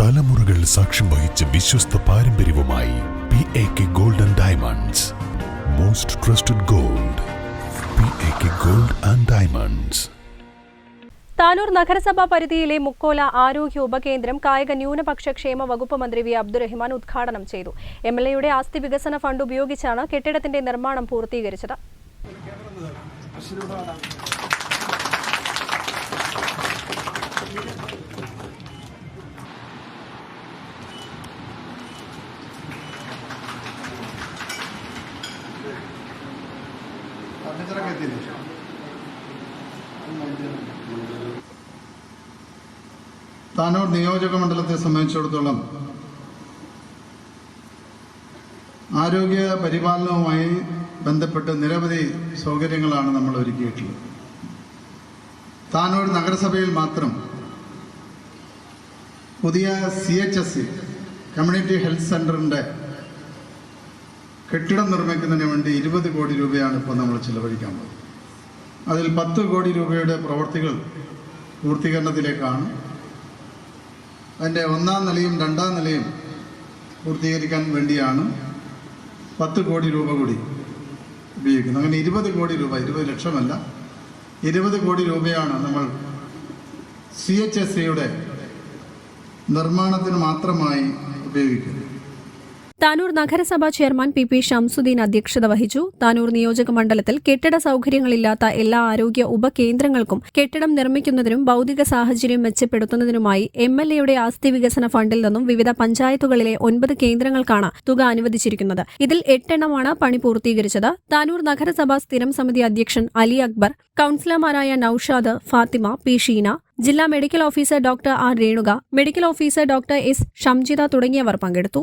തലമുറകൾ സാക്ഷ്യം വഹിച്ച വിശ്വസ്ത പാരമ്പര്യവുമായി P A K golden diamonds most trusted gold P A K gold and diamonds Tanur നഗരസഭാ പരിധിയിലെ മുക്കോല ആരോഗ്യ ഉപകേന്ദ്രം കായിക ന്യൂനപക്ഷ ക്ഷേമ വകുപ്പ് മന്ത്രി വി അബ്ദുറഹിമാൻ ഉദ്ഘാടനം ചെയ്തു. എം എൽ എയുടെ ആസ്തി വികസന ഫണ്ട് ഉപയോഗിച്ചാണ് കെട്ടിടത്തിന്റെ നിർമ്മാണം പൂർത്തീകരിച്ചത്. താനൂർ നിയോജക മണ്ഡലത്തെ സംബന്ധിച്ചിടത്തോളം ആരോഗ്യ പരിപാലനവുമായി ബന്ധപ്പെട്ട് നിരവധി സൗകര്യങ്ങളാണ് നമ്മൾ ഒരുക്കിയിട്ടുള്ളത്. താനൂർ നഗരസഭയിൽ മാത്രം പുതിയ C H S C community health സെന്ററിന്റെ കെട്ടിടം നിർമ്മിക്കുന്നതിന് വേണ്ടി ഇരുപത് കോടി രൂപയാണ് ഇപ്പോൾ നമ്മൾ ചിലവഴിക്കാൻ പോകുന്നത്. അതിൽ പത്ത് കോടി രൂപയുടെ പ്രവർത്തികൾ പൂർത്തീകരണത്തിലേക്കാണ്. അതിന്റെ ഒന്നാം നിലയും രണ്ടാം നിലയും പൂർത്തീകരിക്കാൻ വേണ്ടിയാണ് പത്ത് കോടി രൂപ കൂടി ഉപയോഗിക്കുന്നത്. അങ്ങനെ ഇരുപത് കോടി രൂപ ഇരുപത് ലക്ഷമല്ല ഇരുപത് കോടി രൂപയാണ് നമ്മൾ സി എച്ച് എസ് സിയുടെ നിർമ്മാണത്തിന് മാത്രമായി ഉപയോഗിക്കുന്നത്. താനൂർ നഗരസഭാ ചെയർമാൻ പി പി ഷംസുദ്ദീൻ അധ്യക്ഷത വഹിച്ചു. താനൂർ നിയോജക മണ്ഡലത്തിൽ കെട്ടിട സൌകര്യങ്ങളില്ലാത്ത എല്ലാ ആരോഗ്യ ഉപകേന്ദ്രങ്ങൾക്കും കെട്ടിടം നിർമ്മിക്കുന്നതിനും ഭൌതിക സാഹചര്യം മെച്ചപ്പെടുത്തുന്നതിനുമായി എം എൽ എയുടെ ആസ്തി വികസന ഫണ്ടിൽ നിന്നും വിവിധ പഞ്ചായത്തുകളിലെ ഒൻപത് കേന്ദ്രങ്ങൾക്കാണ് തുക അനുവദിച്ചിരിക്കുന്നത്. ഇതിൽ എട്ടെണ്ണമാണ് പണി പൂർത്തീകരിച്ചത്. താനൂർ നഗരസഭാ സ്ഥിരം സമിതി അധ്യക്ഷൻ അലി അക്ബർ കൌൺസിലർമാരായ നൌഷാദ് ഫാത്തിമ പി ഷീന ജില്ലാ medical officer doctor R Renuka medical officer doctor S Shamjitha തുടങ്ങിയവർ പങ്കെടുത്തു.